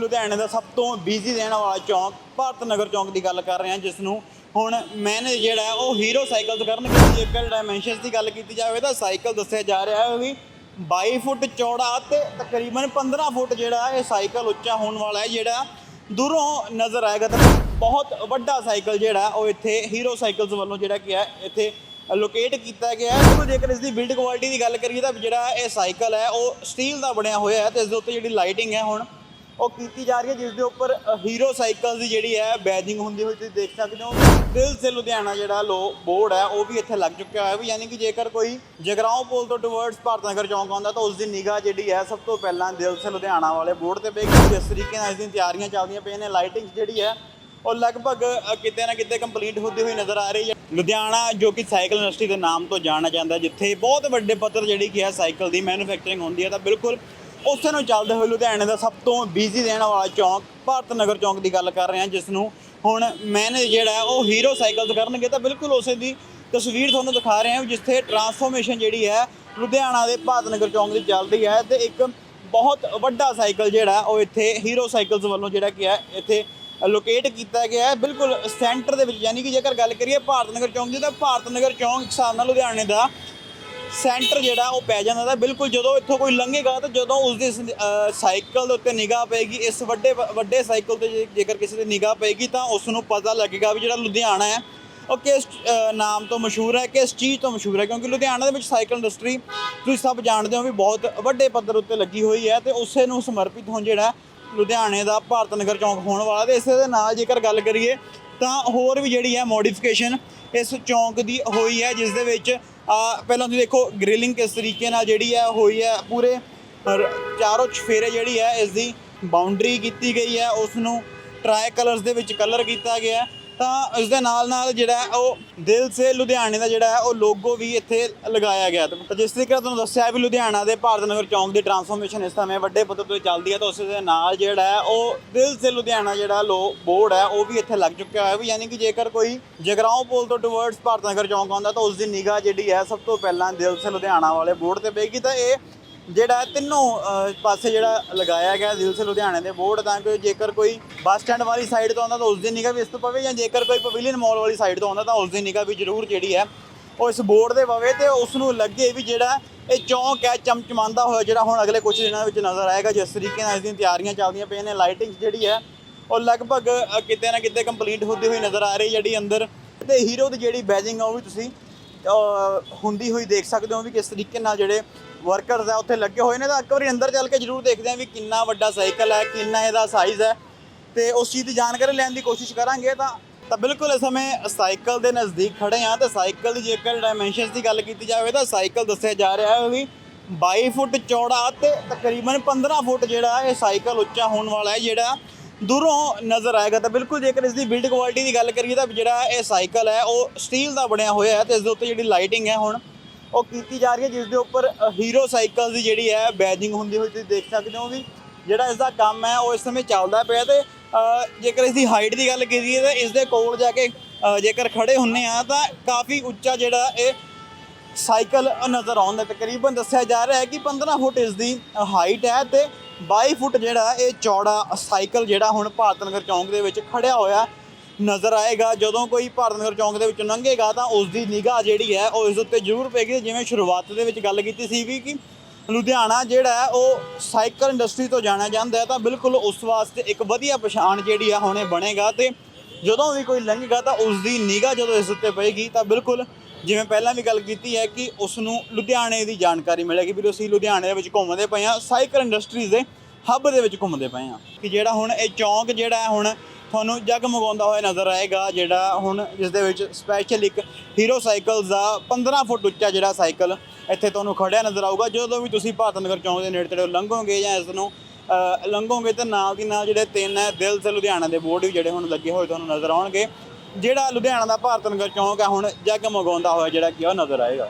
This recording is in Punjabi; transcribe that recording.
ਲੁਧਿਆਣੇ ਦਾ ਸਭ ਤੋਂ ਬਿਜ਼ੀ ਰਹਿਣ ਵਾਲਾ ਚੌਂਕ, ਭਾਰਤ ਨਗਰ ਚੌਂਕ ਦੀ ਗੱਲ ਕਰ ਰਹੇ ਹਾਂ ਜਿਸ ਨੂੰ ਹੁਣ ਮੈਨੇ ਜਿਹੜਾ ਉਹ ਹੀਰੋ ਸਾਈਕਲ ਕਰਨਗੇ ਜੇਕਰ ਡਾਈਮੈਂਸ਼ਨਸ ਦੀ ਗੱਲ ਕੀਤੀ ਜਾਵੇ ਤਾਂ ਸਾਈਕਲ ਦੱਸਿਆ ਜਾ ਰਿਹਾ ਹੈ ਵੀ 22 ਫੁੱਟ ਚੌੜਾ ਤੇ ਤਕਰੀਬਨ 15 ਫੁੱਟ ਜਿਹੜਾ ਇਹ ਸਾਈਕਲ ਉੱਚਾ ਹੋਣ ਵਾਲਾ ਹੈ, ਜਿਹੜਾ ਦੂਰੋਂ ਨਜ਼ਰ ਆਏਗਾ ਤਾਂ ਬਹੁਤ ਵੱਡਾ ਸਾਈਕਲ ਜਿਹੜਾ ਉਹ ਇੱਥੇ ਹੀਰੋ ਸਾਈਕਲਸ ਵੱਲੋਂ ਜਿਹੜਾ ਕਿ ਹੈ ਇੱਥੇ ਲੋਕੇਟ ਕੀਤਾ ਗਿਆ ਹੈ। ਦੇਖੋ, ਜੇਕਰ ਇਸ ਦੀ ਬਿਲਡ ਕੁਆਲਿਟੀ ਦੀ ਗੱਲ ਕਰੀਏ ਤਾਂ ਜਿਹੜਾ ਇਹ ਸਾਈਕਲ ਹੈ ਉਹ ਸਟੀਲ ਦਾ ਬਣਿਆ ਹੋਇਆ ਹੈ ਤੇ ਇਸ ਦੇ ਉੱਤੇ ਜਿਹੜੀ ਲਾਈਟਿੰਗ ਹੈ ਹੁਣ ਉਹ ਕੀਤੀ ਜਾ ਰਹੀ ਹੈ ਜਿਸ ਦੇ ਉੱਪਰ ਹੀਰੋ ਸਾਈਕਲ ਦੀ ਜਿਹੜੀ ਹੈ ਬੈਜਿੰਗ ਹੁੰਦੀ ਹੋਈ ਤੁਸੀਂ ਦੇਖ ਸਕਦੇ ਹੋ। ਦਿਲ ਸੇ ਲੁਧਿਆਣਾ ਜਿਹੜਾ ਲੋ ਬੋਰਡ ਹੈ, ਉਹ ਵੀ ਇੱਥੇ ਲੱਗ ਚੁੱਕਿਆ ਹੋਇਆ ਵੀ ਯਾਨੀ ਕਿ ਜੇਕਰ ਕੋਈ ਜਗਰਾਉਂ ਪੁਲ ਤੋਂ ਟੁਵਰਡਸ ਭਾਰਤ ਨਗਰ ਚੌਂਕ ਆਉਂਦਾ, ਤਾਂ ਉਸ ਦੀ ਨਿਗਾਹ ਜਿਹੜੀ ਹੈ, ਸਭ ਤੋਂ ਪਹਿਲਾਂ ਦਿਲ ਸੇ ਲੁਧਿਆਣਾ ਵਾਲੇ ਬੋਰਡ ਤੇ ਪਏਗੀ ਜਿਸ ਤਰੀਕੇ ਨਾਲ ਇਸ ਦੀਆਂ ਤਿਆਰੀਆਂ ਚੱਲਦੀਆਂ ਪਈਆਂ ਨੇ ਲਾਈਟਿੰਗ ਜਿਹੜੀ ਹੈ, ਉਹ ਲਗਭਗ ਕਿਤੇ ਨਾ ਕਿਤੇ ਕੰਪਲੀਟ ਹੁੰਦੀ ਹੋਈ ਨਜ਼ਰ ਆ ਰਹੀ ਹੈ। ਲੁਧਿਆਣਾ ਜੋ ਕਿ ਸਾਈਕਲ ਇੰਡਸਟਰੀ ਦੇ ਨਾਮ ਤੋਂ ਜਾਣਿਆ ਜਾਂਦਾ, ਜਿੱਥੇ ਬਹੁਤ ਵੱਡੇ ਪੱਧਰ ਜਿਹੜੀ ਕਿ ਹੈ ਸਾਈਕਲ ਦੀ ਮੈਨੂਫੈਕਚਰਿੰਗ ਹੁੰਦੀ ਹੈ, ਤਾਂ ਬਿਲਕੁਲ ਉਸੇ ਨੂੰ ਚੱਲਦੇ ਹੋਏ ਲੁਧਿਆਣੇ ਦਾ ਸਭ ਤੋਂ ਬਿਜ਼ੀ ਰਹਿਣ ਵਾਲਾ ਚੌਂਕ ਭਾਰਤ ਨਗਰ ਚੌਂਕ ਦੀ ਗੱਲ ਕਰ ਰਹੇ ਹਾਂ, ਜਿਸ ਨੂੰ ਹੁਣ ਮੈਨੇ ਜਿਹੜਾ ਉਹ ਹੀਰੋ ਸਾਈਕਲਸ ਕਰਨਗੇ। ਤਾਂ ਬਿਲਕੁਲ ਉਸੇ ਦੀ ਤਸਵੀਰ ਤੁਹਾਨੂੰ ਦਿਖਾ ਰਹੇ ਹਾਂ, ਜਿੱਥੇ ਟਰਾਂਸਫੋਰਮੇਸ਼ਨ ਜਿਹੜੀ ਹੈ, ਲੁਧਿਆਣਾ ਦੇ ਭਾਰਤ ਨਗਰ ਚੌਂਕ ਦੀ ਚੱਲਦੀ ਹੈ ਤੇ ਇੱਕ ਬਹੁਤ ਵੱਡਾ ਸਾਈਕਲ ਜਿਹੜਾ ਉਹ ਇੱਥੇ ਹੀਰੋ ਸਾਈਕਲਸ ਵੱਲੋਂ ਜਿਹੜਾ ਕੀ ਹੈ, ਇੱਥੇ ਲੋਕੇਟ ਕੀਤਾ ਗਿਆ ਹੈ। ਬਿਲਕੁਲ ਸੈਂਟਰ ਦੇ ਵਿੱਚ, ਯਾਨੀ ਕਿ ਜੇਕਰ ਗੱਲ ਕਰੀਏ ਭਾਰਤ ਨਗਰ ਚੌਂਕ ਦੀ, ਤਾਂ ਭਾਰਤ ਨਗਰ ਚੌਂਕ ਇੱਕ ਹਿਸਾਬ ਨਾਲ ਲੁਧਿਆਣੇ ਦਾ ਸੈਂਟਰ ਜਿਹੜਾ ਉਹ ਪੈ ਜਾਂਦਾ ਤਾਂ ਬਿਲਕੁਲ ਜਦੋਂ ਇੱਥੋਂ ਕੋਈ ਲੰਘੇਗਾ ਤਾਂ ਜਦੋਂ ਉਸ ਦੇ ਸਾਈਕਲ ਦੇ ਉੱਤੇ ਨਿਗਾਹ ਪਏਗੀ, ਇਸ ਵੱਡੇ ਵੱਡੇ ਸਾਈਕਲ ਤੇ ਜੇ- ਜੇਕਰ ਕਿਸੇ ਦੀ ਨਿਗਾਹ ਪਏਗੀ ਤਾਂ ਉਸ ਨੂੰ ਪਤਾ ਲੱਗੇਗਾ ਵੀ ਜਿਹੜਾ ਲੁਧਿਆਣਾ ਹੈ ਉਹ ਕਿਸ ਨਾਮ ਤੋਂ ਮਸ਼ਹੂਰ ਹੈ, ਕਿਸ ਚੀਜ਼ ਤੋਂ ਮਸ਼ਹੂਰ ਹੈ, ਕਿਉਂਕਿ ਲੁਧਿਆਣਾ ਦੇ ਵਿੱਚ ਸਾਈਕਲ ਇੰਡਸਟਰੀ ਤੁਸੀਂ ਸਭ ਜਾਣਦੇ ਹੋ ਵੀ ਬਹੁਤ ਵੱਡੇ ਪੱਧਰ ਉੱਤੇ ਲੱਗੀ ਹੋਈ ਹੈ ਤੇ ਉਸੇ ਨੂੰ ਸਮਰਪਿਤ ਹੁਣ ਜਿਹੜਾ ਲੁਧਿਆਣੇ ਦਾ ਭਾਰਤ ਨਗਰ ਚੌਂਕ ਹੋਣ ਵਾਲਾ ਤੇ ਇਸੇ ਦੇ ਨਾਲ ਜੇਕਰ ਗੱਲ ਕਰੀਏ ਤਾਂ ਹੋਰ ਵੀ ਜਿਹੜੀ ਹੈ ਮੋਡੀਫਿਕੇਸ਼ਨ ਇਸ ਚੌਂਕ ਦੀ ਹੋਈ ਹੈ, ਜਿਸ ਦੇ ਵਿੱਚ ਆ, ਪਹਿਲਾਂ ਤੁਸੀਂ ਦੇਖੋ ਗ੍ਰਿਲਿੰਗ ਕਿਸ ਤਰੀਕੇ ਨਾਲ ਜਿਹੜੀ ਹੈ, ਹੋਈ ਹੈ, ਪੂਰੇ ਚਾਰੋਂ ਚਫੇਰੇ ਜਿਹੜੀ ਹੈ, ਇਸ ਦੀ ਬਾਉਂਡਰੀ ਕੀਤੀ ਗਈ ਹੈ ਉਸ ਨੂੰ ਟਰਾਈ ਕਲਰਸ ਦੇ ਵਿੱਚ ਕਲਰ ਕੀਤਾ ਗਿਆ ਹੈ। ਤਾਂ ਇਸ ਦੇ ਨਾਲ ਨਾਲ ਜਿਹੜਾ ਹੈ ਉਹ ਦਿਲ ਸੇ ਲੁਧਿਆਣੇ ਦਾ ਜਿਹੜਾ ਹੈ ਉਹ ਲੋਗੋ ਵੀ ਇੱਥੇ ਲਗਾਇਆ ਗਿਆ। ਤਾਂ ਜਿਸ ਤਰੀਕੇ ਨਾਲ ਤੁਹਾਨੂੰ ਦੱਸਿਆ ਵੀ ਲੁਧਿਆਣਾ ਦੇ ਭਾਰਤ ਨਗਰ ਚੌਂਕ ਦੀ ਟਰਾਂਸਫੋਰਮੇਸ਼ਨ ਇਸ ਸਮੇਂ ਵੱਡੇ ਪੱਧਰ ਤੇ ਚੱਲਦੀ ਹੈ, ਤਾਂ ਉਸ ਦੇ ਨਾਲ ਜਿਹੜਾ ਹੈ ਉਹ ਦਿਲ ਸੇ ਲੁਧਿਆਣਾ ਜਿਹੜਾ ਲੋ ਬੋਰਡ ਹੈ, ਉਹ ਵੀ ਇੱਥੇ ਲੱਗ ਚੁੱਕਿਆ ਹੋਇਆ ਵੀ ਯਾਨੀ ਕਿ ਜੇਕਰ ਕੋਈ ਜਗਰਾਉਂ ਪੁਲ ਤੋਂ ਟੁਵਰਡਸ ਭਾਰਤ ਨਗਰ ਚੌਂਕ ਆਉਂਦਾ, ਤਾਂ ਉਸ ਦੀ ਨਿਗਾਹ ਜਿਹੜੀ ਹੈ ਸਭ ਤੋਂ ਪਹਿਲਾਂ ਦਿਲ ਸੇ ਲੁਧਿਆਣਾ ਵਾਲੇ ਬੋਰਡ ਤੇ ਪਏਗੀ। ਤਾਂ ਇਹ ਜਿਹੜਾ ਤਿੰਨੋਂ ਪਾਸੇ ਜਿਹੜਾ ਲਗਾਇਆ ਗਿਆ ਦਿਲ ਸੇ ਲੁਧਿਆਣੇ ਦੇ ਬੋਰਡ, ਤਾਂ ਕਿ ਜੇਕਰ ਕੋਈ ਬੱਸ ਸਟੈਂਡ ਵਾਲੀ ਸਾਈਡ ਤੋਂ ਆਉਂਦਾ ਤਾਂ ਉਸ ਦੀ ਨਿਗਾਹ ਵੀ ਇਸ ਤੋਂ ਪਵੇ, ਜਾਂ ਜੇਕਰ ਕੋਈ ਪਵੇਲੀਅਨ ਮਾਲ ਵਾਲੀ ਸਾਈਡ ਤੋਂ ਆਉਂਦਾ ਤਾਂ ਉਸ ਦੀ ਨਿਗਾਹ ਵੀ ਜ਼ਰੂਰ ਜਿਹੜੀ ਹੈ, ਉਹ ਇਸ ਬੋਰਡ ਦੇ ਪਵੇ ਤੇ ਉਸ ਨੂੰ ਲੱਗੇ ਵੀ ਜਿਹੜਾ ਇਹ ਚੌਂਕ ਹੈ ਚਮਚਮਾਉਂਦਾ ਹੋਇਆ, ਜਿਹੜਾ ਹੁਣ ਅਗਲੇ ਕੁਝ ਦਿਨਾਂ ਵਿੱਚ ਨਜ਼ਰ ਆਏਗਾ, ਜਿਸ ਤਰੀਕੇ ਨਾਲ ਇਸ ਦੀਆਂ ਤਿਆਰੀਆਂ ਚੱਲਦੀਆਂ ਪਈਆਂ ਨੇ ਲਾਈਟਿੰਗ ਜਿਹੜੀ ਹੈ, ਉਹ ਲਗਭਗ ਕਿਤੇ ਨਾ ਕਿਤੇ ਕੰਪਲੀਟ ਹੁੰਦੀ ਹੋਈ ਨਜ਼ਰ ਆ ਰਹੀ ਜਿਹੜੀ ਅੰਦਰ, ਤੇ ਹੀਰੋ ਦੀ ਜਿਹੜੀ ਬੈਜਿੰਗ ਆ, ਉਹ ਵੀ ਤੁਸੀਂ ਹੁੰਦੀ ਹੋਈ ਦੇਖ ਸਕਦੇ ਹੋ ਵੀ ਕਿਸ ਤਰੀਕੇ ਨਾਲ ਜਿਹੜੇ ਵਰਕਰਸ ਆ, ਉੱਥੇ ਲੱਗੇ ਹੋਏ ਨੇ ਤਾਂ ਇੱਕ ਵਾਰੀ ਅੰਦਰ ਚੱਲ ਕੇ ਜ਼ਰੂਰ ਦੇਖਦੇ ਆ ਵੀ ਕਿੰਨਾ ਵੱਡਾ ਸਾਈਕਲ ਹੈ, ਕਿੰਨਾ ਇਹਦਾ ਸਾਈਜ਼ ਹੈ। ਤੇ ਉਸ ਚੀਜ਼ ਦੀ ਜਾਣਕਾਰੀ ਲੈਣ ਦੀ ਕੋਸ਼ਿਸ਼ ਕਰਾਂਗੇ ਤਾਂ ਤਾਂ ਬਿਲਕੁਲ ਇਸ ਸਮੇਂ ਸਾਈਕਲ ਦੇ ਨਜ਼ਦੀਕ ਖੜੇ ਆ ਤੇ ਸਾਈਕਲ ਦੀ ਜੇਕਰ ਡਾਈਮੈਂਸ਼ਨਸ ਦੀ ਗੱਲ ਕੀਤੀ ਜਾਵੇ ਤਾਂ ਸਾਈਕਲ ਦੱਸਿਆ ਜਾ ਰਿਹਾ ਹੈ ਵੀ 22 ਫੁੱਟ ਚੌੜਾ ਤੇ ਤਕਰੀਬਨ 15 ਫੁੱਟ ਜਿਹੜਾ ਇਹ ਸਾਈਕਲ ਉੱਚਾ ਹੋਣ ਵਾਲਾ ਹੈ, ਜਿਹੜਾ ਦੂਰੋਂ ਨਜ਼ਰ ਆਏਗਾ ਤਾਂ ਬਿਲਕੁਲ ਜੇਕਰ ਇਸ ਦੀ ਬਿਲਡ ਕੁਆਲਿਟੀ ਦੀ ਗੱਲ ਕਰੀਏ ਤਾਂ ਜਿਹੜਾ ਇਹ ਸਾਈਕਲ ਹੈ, ਉਹ ਸਟੀਲ ਦਾ ਬਣਿਆ ਹੋਇਆ ਹੈ ਤੇ ਇਸ ਦੇ ਉੱਤੇ ਜਿਹੜੀ ਲਾਈਟਿੰਗ ਹੈ ਹੁਣ, ਉਹ ਕੀਤੀ ਜਾ ਰਹੀ ਹੈ, ਜਿਸ ਦੇ ਉੱਪਰ ਹੀਰੋ ਸਾਈਕਲ ਦੀ ਜਿਹੜੀ ਹੈ ਬੈਜਿੰਗ ਹੁੰਦੀ ਹੋਈ ਤੁਸੀਂ ਦੇਖ ਸਕਦੇ ਹੋ ਵੀ ਜਿਹੜਾ ਇਸ ਦਾ ਕੰਮ ਹੈ, ਉਹ ਇਸ ਸਮੇਂ ਚੱਲਦਾ ਪਿਆ ਤੇ ਜੇਕਰ ਇਸ ਦੀ ਹਾਈਟ ਦੀ ਗੱਲ ਕਰੀਏ ਤਾਂ ਇਸ ਦੇ ਕੋਲ ਜਾ ਕੇ ਜੇਕਰ ਖੜੇ ਹੁੰਨੇ ਆ ਤਾਂ ਕਾਫੀ ਉੱਚਾ ਜਿਹੜਾ ਇਹ ਸਾਈਕਲ ਨਜ਼ਰ ਆਉਂਦਾ ਤਕਰੀਬਨ ਦੱਸਿਆ ਜਾ ਰਿਹਾ ਹੈ ਕਿ 15 ਫੁੱਟ ਇਸ ਦੀ ਹਾਈਟ ਹੈ ਤੇ 22 ਫੁੱਟ ਜਿਹੜਾ ਇਹ ਚੌੜਾ ਸਾਈਕਲ ਜਿਹੜਾ ਹੁਣ ਭਾਰਤ ਨਗਰ ਚੌਂਕ ਦੇ ਵਿੱਚ ਖੜਿਆ ਹੋਇਆ ਨਜ਼ਰ ਆਏਗਾ। ਜਦੋਂ ਕੋਈ ਭਾਰਤ ਨਗਰ ਚੌਂਕ ਦੇ ਵਿੱਚ ਲੰਘੇਗਾ ਤਾਂ ਉਸ ਦੀ ਨਿਗਾਹ ਜਿਹੜੀ ਹੈ ਉਹ ਇਸ ਉੱਤੇ ਜ਼ਰੂਰ ਪਏਗੀ। ਜਿਵੇਂ ਸ਼ੁਰੂਆਤ ਦੇ ਵਿੱਚ ਗੱਲ ਕੀਤੀ ਸੀ ਵੀ ਕਿ ਲੁਧਿਆਣਾ ਜਿਹੜਾ ਹੈ ਉਹ ਸਾਈਕਲ ਇੰਡਸਟਰੀ ਤੋਂ ਜਾਣਿਆ ਜਾਂਦਾ ਹੈ ਤਾਂ ਬਿਲਕੁਲ ਉਸ ਵਾਸਤੇ ਇੱਕ ਵਧੀਆ ਪਛਾਣ ਜਿਹੜੀ ਆ ਹੁਣੇ ਬਣੇਗਾ ਤੇ ਜਦੋਂ ਵੀ ਕੋਈ ਲੰਘੇਗਾ ਤਾਂ ਉਸ ਦੀ ਨਿਗਾਹ ਜਦੋਂ ਇਸ ਉੱਤੇ ਪਏਗੀ ਤਾਂ ਬਿਲਕੁਲ ਜਿਵੇਂ ਪਹਿਲਾਂ ਵੀ ਗੱਲ ਕੀਤੀ ਹੈ ਕਿ ਉਸ ਨੂੰ ਲੁਧਿਆਣੇ ਦੀ ਜਾਣਕਾਰੀ ਮਿਲੇਗੀ ਵੀ ਅਸੀਂ ਲੁਧਿਆਣੇ ਦੇ ਵਿੱਚ ਘੁੰਮਦੇ ਪਏ ਹਾਂ ਸਾਈਕਲ ਇੰਡਸਟਰੀਜ਼ ਦੇ ਹੱਬ ਦੇ ਵਿੱਚ ਘੁੰਮਦੇ ਪਏ ਹਾਂ। ਕਿ ਜਿਹੜਾ ਹੁਣ ਇਹ ਚੌਂਕ ਜਿਹੜਾ ਹੁਣ ਤੁਹਾਨੂੰ ਜਗਮਗਾਉਂਦਾ ਹੋਇਆ ਨਜ਼ਰ ਆਏਗਾ, ਜਿਹੜਾ ਹੁਣ ਜਿਸ ਦੇ ਵਿੱਚ ਸਪੈਸ਼ਲ ਇੱਕ ਹੀਰੋ ਸਾਈਕਲਸ ਦਾ 15 ਫੁੱਟ ਉੱਚਾ ਜਿਹੜਾ ਸਾਈਕਲ ਇੱਥੇ ਤੁਹਾਨੂੰ ਖੜਿਆ ਨਜ਼ਰ ਆਊਗਾ। ਜਦੋਂ ਵੀ ਤੁਸੀਂ ਭਾਰਤ ਨਗਰ ਚੌਂਕ ਦੇ ਨੇੜੇ ਤੇੜੇ ਲੰਘੋਗੇ ਜਾਂ ਇਸ ਨੂੰ ਲੰਘੋਗੇ ਤਾਂ ਨਾਲ ਦੀ ਨਾਲ ਜਿਹੜੇ ਤਿੰਨ ਹੈ, ਦਿਲ ਸੇ ਲੁਧਿਆਣਾ ਦੇ ਬੋਰਡ ਵੀ ਜਿਹੜੇ ਹੁਣ ਲੱਗੇ ਹੋਏ ਤੁਹਾਨੂੰ ਨਜ਼ਰ ਆਉਣਗੇ। ਜਿਹੜਾ ਲੁਧਿਆਣਾ ਦਾ ਭਾਰਤ ਨਗਰ ਚੌਂਕ ਹੈ ਹੁਣ ਜਗਮਗਾਉਂਦਾ ਹੋਇਆ ਜਿਹੜਾ ਕੀ ਉਹ ਨਜ਼ਰ ਆਏਗਾ।